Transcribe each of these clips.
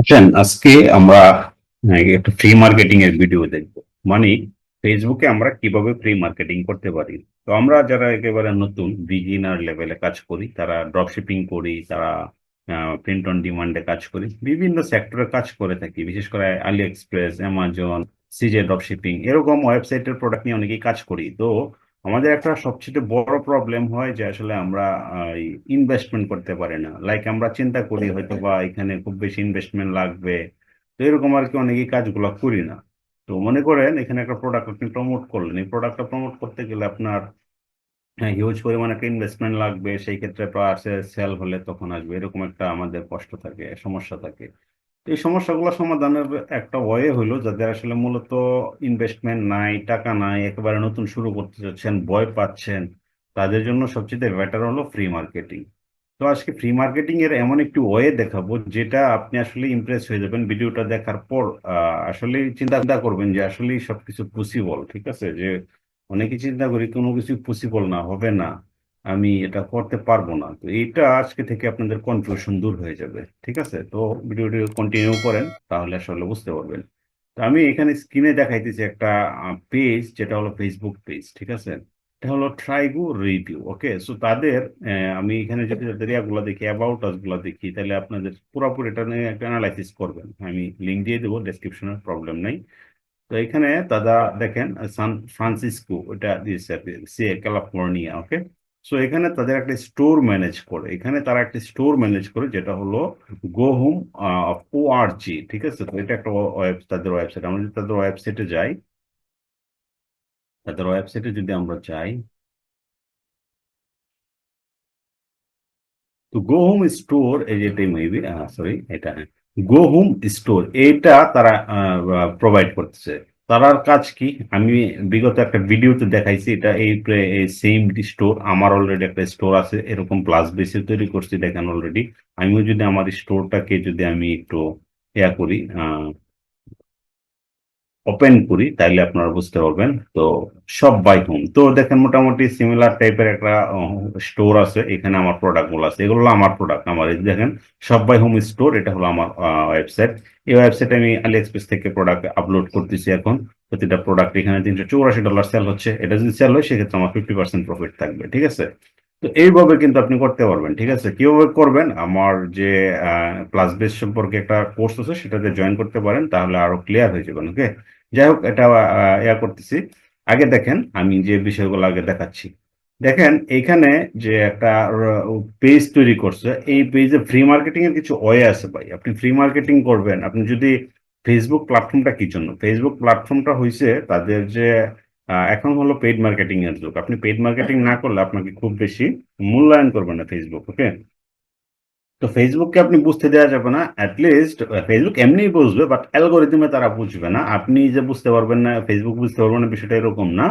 আছেন, আজকে আমরা একটা ফ্রি মার্কেটিং এর ভিডিও দেখব। মানে ফেসবুকে আমরা কীভাবে ফ্রি মার্কেটিং করতে পারি? তো আমরা যারা একেবারে নতুন বিগিনার লেভেলে কাজ করি, তারা ড্রপশিপিং করি, তারা প্রিন্ট অন ডিমান্ডে কাজ করি, বিভিন্ন সেক্টরে কাজ করে থাকি, বিশেষ করে আলি এক্সপ্রেস অ্যামাজন সিজে ড্রপশিপিং এরকম ওয়েবসাইটের প্রোডাক্ট নিয়ে অনেকেই কাজ করি। তো আমাদের একটা সবচেয়ে বড় প্রবলেম হয় যে আসলে আমরা ইনভেস্টমেন্ট করতে পারি না। লাইক আমরা চিন্তা করি হয়তো বা এখানে খুব বেশি ইনভেস্টমেন্ট লাগবে। তো এরকম আর কি অনেকেই কাজগুলো করি না। তো মনে করেন এখানে একটা প্রোডাক্ট আপনি প্রমোট করলেন। এই প্রোডাক্টটা প্রমোট করতে গেলে আপনার হ্যাঁ হিউজ পরিমাণে একটা ইনভেস্টমেন্ট লাগবে। সেই ক্ষেত্রে সেল হলে তখন আসবে। এরকম একটা আমাদের কষ্ট থাকে, সমস্যা থাকে। এই সমস্যাগুলো সমাধানের একটা ওয়ে হলো যাদের আসলে মূলত ইনভেস্টমেন্ট নাই, টাকা নাই, একেবারে নতুন শুরু করতে চাচ্ছেন, ভয় পাচ্ছেন, তাদের জন্য সবচেয়ে বেটার হলো ফ্রি মার্কেটিং তো আজকে ফ্রি মার্কেটিং এর এমন একটি ওয়ে দেখাবো যেটা আপনি আসলে ইমপ্রেস হয়ে যাবেন ভিডিওটা দেখার পর আসলে চিন্তা করবেন যে আসলে সবকিছু পসিবল ঠিক আছে? যে অনেকে চিন্তা করি কোনো কিছু পসিবল না, হবে না। আমি এটা করতে পারব না। তো এইটা আজকে থেকে আপনাদের কনফিউশন দূর হয়ে যাবে, ঠিক আছে? তো ভিডিওটি কন্টিনিউ করেন, তাহলে আসলে বুঝতে পারবেন। তো আমি এখানে স্ক্রিনে দেখাইতেছি একটা পেজ যেটা হলো ফেসবুক পেজ ঠিক আছে? এটা হলো ট্রাইগো রিভিউ ওকে সো তাদের আমি এখানে যদি তাদের ইয়াগুলো দেখি অ্যাবাউট আসগুলো দেখি, তাহলে আপনাদের পুরোপুরি এটা নিয়ে একটা অ্যানালাইসিস করবেন। আমি লিঙ্ক দিয়ে দেবো ডেসক্রিপশনের প্রবলেম নেই। তো এখানে দাদা দেখেন সান ফ্রান্সিসকো এটা দিয়েছে ক্যালিফোর্নিয়া ওকে সো এখানে তাদের একটা স্টোর ম্যানেজ করে। এখানে তারা একটা স্টোর ম্যানেজ করে, যেটা হলো গো হোম ও আর জি ঠিক আছে? তো এটা একটা তাদের ওয়েবসাইট আমরা যদি তাদের ওয়েবসাইটে যাই, তাদের ওয়েবসাইটে যদি আমরা যাই, তো গো হোম স্টোর এই যেটা মেবি সরি এটা গো হোম স্টোর এটা তারা প্রোভাইড করতেছে। তারার কাজ কি? আমি বিগত একটা ভিডিওতে দেখাইছি, এটা এই সেম স্টোর আমার অলরেডি একটা স্টোর আছে, এরকম প্লাস বেসে তৈরি করছি, দেখেন অলরেডি আমিও যদি আমার স্টোরটাকে যদি আমি একটু ইয়া করি ওপেন করি, তাইলে আপনারা বুঝতে পারবেন। তো সব বাই হোম তো দেখেন মোটামুটি সিমিলার টাইপের একটা স্টোর আছে। এখানে আমার প্রোডাক্টগুলো আছে। এগুলো আমার প্রোডাক্ট আমার দেখেন, সব বাই হোম স্টোর এটা হলো আমার ওয়েবসাইট এই ওয়েবসাইটে আমি আলি এক্সপ্রেস থেকে প্রোডাক্ট আপলোড করতেছি এখন। প্রতিটা প্রোডাক্ট এখানে তিনশো চৌরাশি ডলার সেল হচ্ছে। এটা যদি সেল হয়, সেক্ষেত্রে আমার ফিফটি পার্সেন্ট প্রফিট থাকবে, ঠিক আছে? তো এইভাবে কিন্তু আপনি করতে পারবেন, ঠিক আছে? কীভাবে করবেন? আমার যে প্লাস বেস সম্পর্কে একটা কোর্স আছে, সেটাতে জয়েন করতে পারেন, তাহলে আরও ক্লিয়ার হয়ে যাবেন ওকে যাই হোক এটা ইয়া করতেছি। আগে দেখেন, আমি যে বিষয়গুলো আগে দেখাচ্ছি। দেখেন, এইখানে যে একটা পেজ তৈরি করছে, এই পেজে ফ্রি মার্কেটিং এর কিছু ওয়ে আছে ভাই। আপনি ফ্রি মার্কেটিং করবেন। আপনি যদি ফেসবুক প্ল্যাটফর্মটা কি জন্য? ফেসবুক প্ল্যাটফর্মটা হয়েছে তাদের যে এখন হলো পেইড মার্কেটিং এর যুগ। আপনি পেইড মার্কেটিং না করলে আপনাকে খুব বেশি মূল্যায়ন করবে না ফেসবুক ওকে তো ফেসবুককে আপনি বুঝতে দেওয়া যাবে না অ্যাটলিস্ট ফেসবুক এমনি বুঝবে বাট অ্যালগোরিদমে তারা বুঝবে না। আপনি যে বুঝতে পারবেন না ফেসবুক বুঝতে পারবেন না, বিষয়টা এরকম না।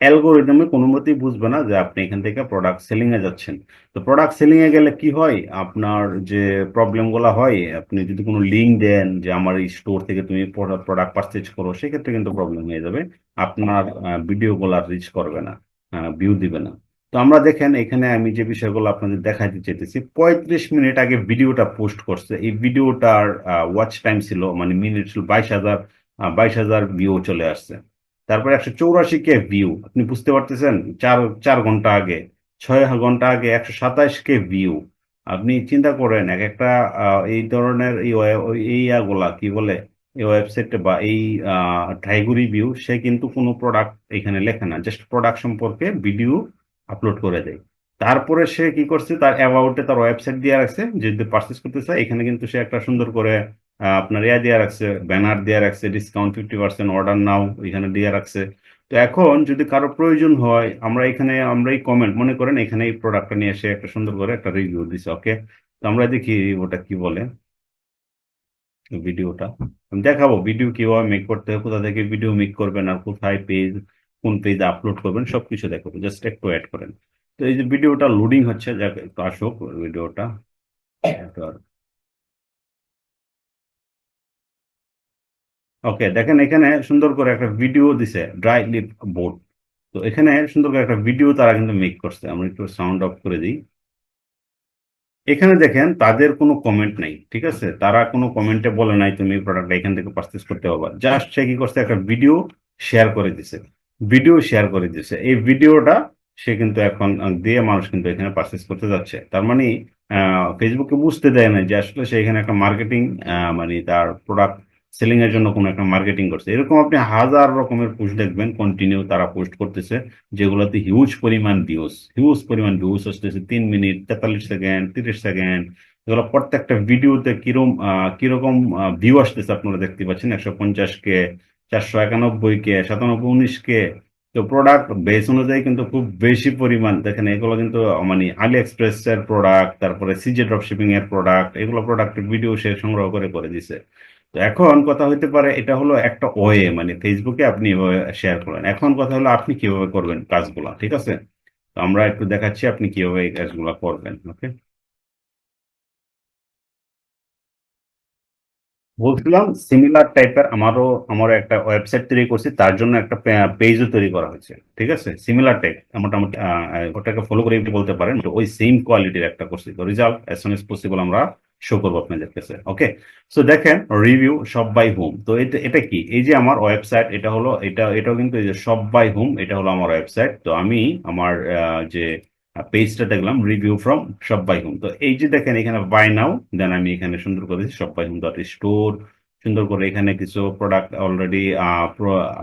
অ্যালগোরিদমে কোনো মতেই বুঝবে না যে আপনি এখান থেকে প্রোডাক্ট সেলিং এ যাচ্ছেন। তো প্রোডাক্ট সেলিং এ গেলে কি হয়? আপনার যে প্রবলেমগুলো হয়, আপনি যদি কোনো লিঙ্ক দেন যে আমার এই স্টোর থেকে তুমি প্রোডাক্ট পারচেজ করো, সেক্ষেত্রে কিন্তু প্রবলেম হয়ে যাবে। আপনার ভিডিও গুলো রিচ করবে না ভিউ দিবে না। তো আমরা দেখেন, এখানে আমি যে বিষয়গুলো আপনাদের দেখাতে চাইতেছি, পঁয়ত্রিশ মিনিট আগে ভিডিওটা পোস্ট করছে। এই ভিডিওটার ওয়াচ টাইম ছিল মানে মিনিট ছিল বাইশ হাজার বাইশ হাজার ভিউ চলে আসছে। তারপরে একশো চৌরাশি কে ভিউ আপনি বুঝতে পারতেছেন? চার চার ঘণ্টা আগে, ছয় ঘণ্টা আগে একশো সাতাশ কে ভিউ আপনি চিন্তা করেন, এক একটা এই ধরনের এই ইয়াগুলা, কি বলে, এই ওয়েবসাইটে বা এই টাইগো ভিউ সে কিন্তু কোনো প্রোডাক্ট এখানে লেখে না। জাস্ট প্রোডাক্ট সম্পর্কে ভিডিও আপলোড করে দেয়। তারপরে সে কি করছে, তার অ্যাবাউটে তার ওয়েবসাইট দিয়ে রাখছে যদি পারচেস করতে চায়, এখানে কিন্তু সে একটা সুন্দর করে আপনার ইয়া দিয়ে রাখছে ব্যানার দিয়ে রাখছে discount fifty percent order now এখানে দিয়ে রাখছে। তো এখন যদি কারও প্রয়োজন হয়, আমরা এখানে আমরা এই কমেন্ট মনে করেন এখানে এই প্রোডাক্টটা নিয়ে এসে একটা সুন্দর করে একটা রিভিউ দিছে ওকে তো আমরা দেখি ওটা কি বলে ভিডিওটা দেখাবো ভিডিও কীভাবে মেক করতে হবে কোথা থেকে ভিডিও মেক করবেন আর কোথায় পেজ কোন পেজে আপলোড করবেন, সবকিছু দেখাবো জাস্ট একটু অ্যাড করেন। তো এই যে ভিডিওটা লোডিং হচ্ছে একটু আসুক ভিডিওটা ওকে দেখেন এখানে সুন্দর করে একটা ভিডিও দিছে ড্রাই লিপ বোর্ড তো এখানে সুন্দর করে একটা ভিডিও তারা কিন্তু মেক করছে। আমরা একটু সাউন্ড অফ করে দিই। এখানে দেখেন, তাদের কোনো কমেন্ট নাই, ঠিক আছে? তারা কোনো কমেন্টে বলে নাই, তুমি প্রোডাক্টটা এখান থেকে পারচেস করতে পারবা। জাস্ট সে কি করছে, একটা ভিডিও শেয়ার করে দিছে। ভিডিও শেয়ার করে দিছে এই ভিডিওটা সে কিন্তু এখন দিয়ে মানুষ কিন্তু এখানে পারচেস করতে যাচ্ছে। তার মানে ফেসবুকে বুঝতে দেয় না যে আসলে সে এখানে একটা মার্কেটিং মানে তার প্রোডাক্ট সেলিং এর জন্য কোনো একটা মার্কেটিং করছে। এরকম আপনি হাজার রকমের পোস্ট দেখবেন কন্টিনিউ তারা পোস্ট করতেছে যেগুলোতে হিউজ পরিমাণ ভিউজ হিউজ পরিমাণ ভিউজ আসতেছে। তিন মিনিট তেতাল্লিশ সেকেন্ড তিরিশ সেকেন্ড এগুলো প্রত্যেকটা ভিডিওতে কীরকম আহ, কীরকম ভিউ আসতেছে আপনারা দেখতে পাচ্ছেন একশো পঞ্চাশ কে চারশো একানব্বই কে, সাতানব্বই, উনিশ কে। তো প্রোডাক্ট বেস অনুযায়ী কিন্তু খুব বেশি পরিমাণ, দেখেন এগুলো কিন্তু মানে আলি এক্সপ্রেস এর প্রোডাক্ট তারপরে সিজে ড্রপ শিপিং এর প্রোডাক্ট এগুলো প্রোডাক্টের ভিডিও সে সংগ্রহ করে করে দিছে। তো এখন কথা হইতে পারে, এটা হলো একটা ওয়ে মানে ফেসবুকে আপনি শেয়ার করেন। এখন কথা হলো, আপনি কীভাবে করবেন কাজগুলা, ঠিক আছে? তো আমরা একটু দেখাচ্ছি, আপনি কীভাবে এই কাজগুলা করবেন ওকে বলছিলাম সিমিলার টাইপের আমারও আমারও একটা ওয়েবসাইট তৈরি করছি, তার জন্য একটা পেজও তৈরি করা হয়েছে, ঠিক আছে? সিমিলার টাইপ মোটামুটি ওটাকে ফলো করে একটু বলতে পারেন ওই সেম কোয়ালিটির একটা করছি তো result as soon as possible আমরা শো করব আপনাদের কাছে ওকে সো দেখেন রিভিউ সব বাই হোম তো এটা এটা কি? এই যে আমার ওয়েবসাইট এটা হলো, এটা, এটাও কিন্তু এই যে সব বাই হোম এটা হলো আমার ওয়েবসাইট তো আমি আমার যে পেজটা দেখলাম রিভিউ ফ্রম সব বাই হোম তো এই যে দেখেন এখানে বাই নাও দেন আমি এখানে সুন্দর করে সব বাই হোম ডট স্টোর সুন্দর করে এখানে কিছু প্রোডাক্ট অলরেডি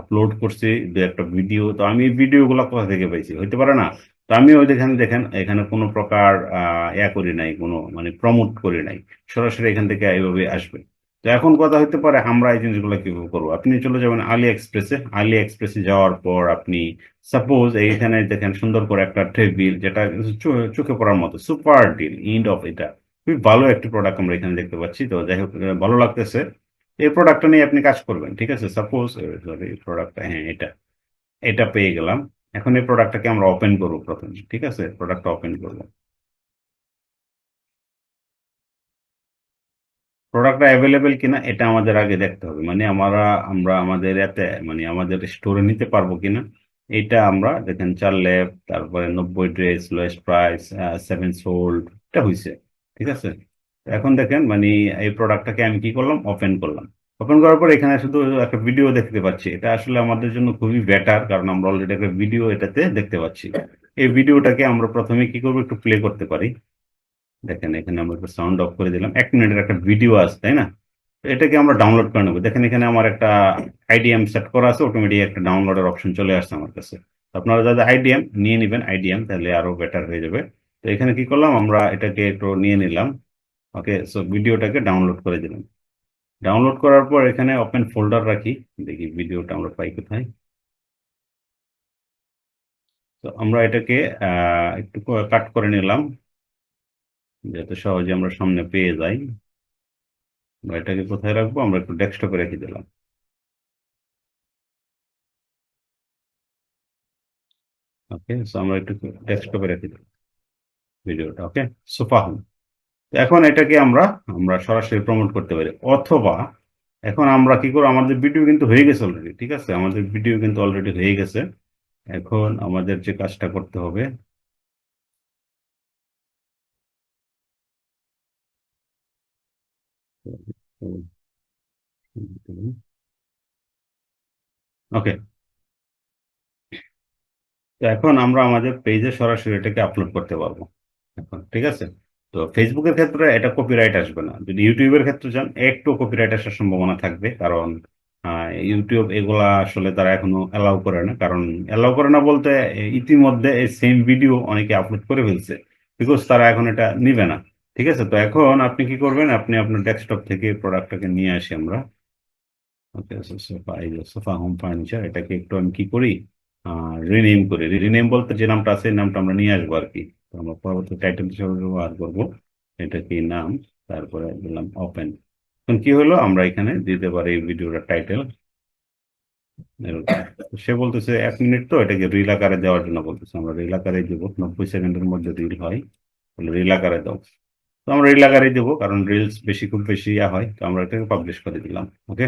আপলোড করছি, দু একটা ভিডিও তো আমি এই ভিডিওগুলো কোথা থেকে পাইছি? হইতে পারে না। তো আমি ওই দেখেন দেখেন, এখানে কোনো প্রকার ইয়া করি নাই, কোনো মানে প্রমোট করি নাই। সরাসরি এখান থেকে এইভাবে আসবে। তো এখন কথা হতে পারে, আমরা এই জিনিসগুলো কীভাবে করব? আপনি চলে যাবেন আলি এক্সপ্রেসে আলি এক্সপ্রেসে যাওয়ার পর আপনি সাপোজ এইখানে দেখেন সুন্দর করে একটা টেবিল যেটা চোখে পড়ার মতো, সুপার ডিল, ইন্ড অফ এটা। খুবই ভালো একটি প্রোডাক্ট আমরা এখানে দেখতে পাচ্ছি। তো যাই হোক ভালো লাগতেছে। এই প্রোডাক্টটা নিয়ে আপনি কাজ করবেন, ঠিক আছে? সাপোজ সরি এই প্রোডাক্টটা হ্যাঁ এটা এটা পেয়ে গেলাম। এখন এই প্রোডাক্টটাকে আমরা ওপেন করব প্রথমে, ঠিক আছে? প্রোডাক্টটা ওপেন করব। প্রোডাক্টটা অ্যাভেলেবেল কিনা, এটা আমাদের আগে দেখতে হবে। মানে আমরা আমরা আমাদের এতে মানে আমাদের স্টোরে নিতে পারব কিনা, এটা আমরা দেখেন চার ল্যাব তারপরে নব্বই dress lowest price seven sold এটা হয়েছে ঠিক আছে? এখন দেখেন মানে এই প্রোডাক্টটাকে আমি কি করলাম? ওপেন করলাম। ওপেন করার পর এখানে শুধু একটা ভিডিও দেখতে পাচ্ছি। এটা আসলে আমাদের জন্য খুবই বেটার কারণ আমরা অলরেডি একটা ভিডিও এটাতে দেখতে পাচ্ছি। এই ভিডিওটাকে আমরা প্রথমে কি করব? একটু প্লে করতে পারি। দেখেন, এখানে আমরা একটু সাউন্ড অফ করে দিলাম। এক মিনিটের একটা ভিডিও আছে, তাই না? এটাকে আমরা ডাউনলোড করে নেব। দেখেন, এখানে আমার একটা আইডিএম সেট করা আছে অটোমেটিক একটা ডাউনলোডের অপশন চলে আসছে আমার কাছে। আপনারা যাদের আইডিএম নিয়ে নেবেন আইডিএম তাহলে আরও বেটার হয়ে যাবে। তো এখানে কি করলাম, আমরা এটাকে একটু নিয়ে নিলাম। ওকে সো ভিডিওটাকে ডাউনলোড করে দিলাম। ডাউনলোড করার পর এখানে ওপেন ফোল্ডার রাখি। দেখি ভিডিওটা আমরা পাই কোথায়। তো আমরা এটাকে একটু কাট করে নিলাম। যাতে সহজে আমরা সামনে পেয়ে যাই। বা এটাকে কোথায় রাখব? আমরা একটু ডেস্কটপে রেখে দিলাম। ওকে সো আমরা একটু ডেস্কটপে রেখে দিলাম ভিডিওটা ওকে হোম এখন এটাকে আমরা আমরা সরাসরি প্রমোট করতে পারি। অথবা এখন আমরা কি করব? আমাদের ভিডিও কিন্তু হয়ে গেছে অলরেডি ঠিক আছে? আমাদের ভিডিও কিন্তু অলরেডি হয়ে গেছে। এখন আমাদের যে কাজটা করতে হবে ওকে তো এখন আমরা আমাদের পেজে সরাসরি এটাকে আপলোড করতে পারব। এখন, ঠিক আছে? তো ফেসবুকের ক্ষেত্রে এটা কপিরাইট আসবে না। যদি ইউটিউবের ক্ষেত্রে যান, একটু কপিরাইট আসার সম্ভাবনা থাকবে। কারণ ইউটিউব এগুলা আসলে তারা এখনও অ্যালাউ করে না। কারণ অ্যালাউ করে না বলতে, ইতিমধ্যে এই সেম ভিডিও অনেকে আপলোড করে ফেলছে। বিকজ তারা এখন এটা নিবে না। ঠিক আছে? তো এখন আপনি কি করবেন? আপনি আপনার ডেস্কটপ থেকে প্রোডাক্টটাকে নিয়ে আসি আমরা। ওকে সোফা এই সোফা হোম ফার্নিচার এটাকে একটু আমি কি করি? রিনেম করি। রিনেম বলতে যে নামটা আছে নামটা আমরা নিয়ে আসব আর কি। আমরা পরবর্তী টাইটেল হিসেবে ব্যবহার করব এটা কি নাম? তারপরে দিলাম ওপেন এখন কি হলো? আমরা এখানে দিতে পারি ভিডিওটার টাইটেল সে বলতেছে, এক মিনিট তো, এটাকে রিল আকারে দেওয়ার জন্য বলতেছে। আমরা রিল আকারে দেবো। নব্বই সেকেন্ডের মধ্যে রিল হয়। রিল আকারে দাও। তো আমরা রিল আকারে দেবো, কারণ রিলস বেশি খুব বেশি ইয়া হয়, তো আমরা এটাকে পাবলিশ করে দিলাম ওকে